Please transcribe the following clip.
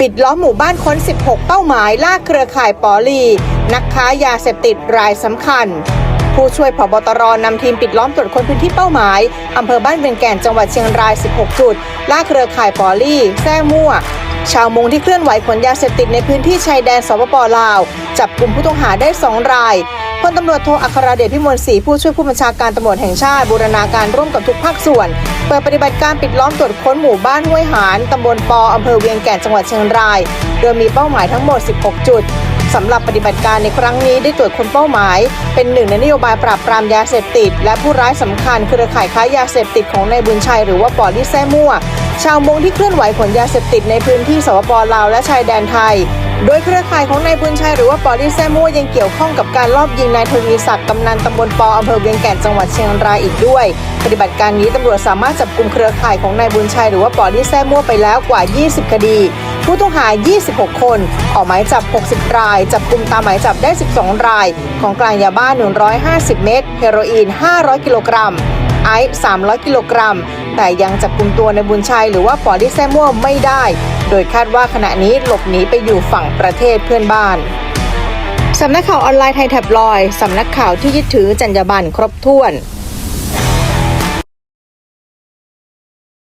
ปิดล้อมหมู่บ้านค้น 16 เป้าหมายล่าเครือข่ายปอลี นักค้ายาเสพติดรายสำคัญ ผู้ช่วยผบตรนำทีมปิดล้อมตรวจค้นพื้นที่เป้าหมายอำเภอบ้านเวียงแก่นจังหวัดเชียงราย 16 จุด ล่าเครือข่ายปอลี่แท้มั่ว ชาวมงที่เคลื่อนไหวขนยาเสพติดในพื้นที่ชายแดนสปปลาว จับกลุ่มผู้ต้องหาได้ 2 ราย พลตำรวจโทอัครเดชพิมลศรีผู้ช่วยผู้บัญชาการตำรวจแห่งชาติบูรณาการร่วมกับทุกภาคส่วน เปิดปฏิบัติการปิดล้อมตรวจค้นหมู่บ้านห้วยหานตำบลปออำเภอเวียงแก่นจังหวัดเชียงราย โดยมีเป้าหมายทั้งหมด 16 จุดสำหรับปฏิบัติการในครั้งนี้ได้ตรวจค้นเป้าหมาย เป็นหนึ่งในนโยบายปราบปรามยาเสพติด และผู้ร้ายสำคัญเครือข่ายค้ายาเสพติดของนายบุญชัยหรือว่าปอลิแซ่มั่ว ชาวมงที่เคลื่อนไหวขนยาเสพติดในพื้นที่สปปลาวและชายแดนไทย โดยเครือข่ายของนายบุญชัยหรือว่าปอลิแซมั่วยังเกี่ยวข้องกับการลอบยิงนายทวีศักดิ์กำนันตำบลปออำเภอเวียงแก่นจังหวัดเชียงรายอีกด้วย ปฏิบัติการนี้ตำรวจสามารถจับกลุ่มเครือข่ายของนายบุญชัยหรือว่าปอลิแซมั่วไปแล้วกว่า 20 คดี ผู้ต้องหา 26 คน ออกหมายจับ 60 ราย จับกลุ่มตามหมายจับได้ 12 ราย ของกลางยาบ้า 150 เม็ด เฮโรอีน 500 กิโลกรัม ไอซ์300 กิโลกรัม แต่ยังจับกลุ่มตัวในบุญชัยหรือว่าปอดิแซมัวไม่ได้ โดยคาดว่าขณะนี้หลบหนีไปอยู่ฝั่งประเทศเพื่อนบ้านสำนักข่าวออนไลน์ไทยแท็บลอย สำนักข่าวที่ยึดถือจรรยาบรรณครบถ้วน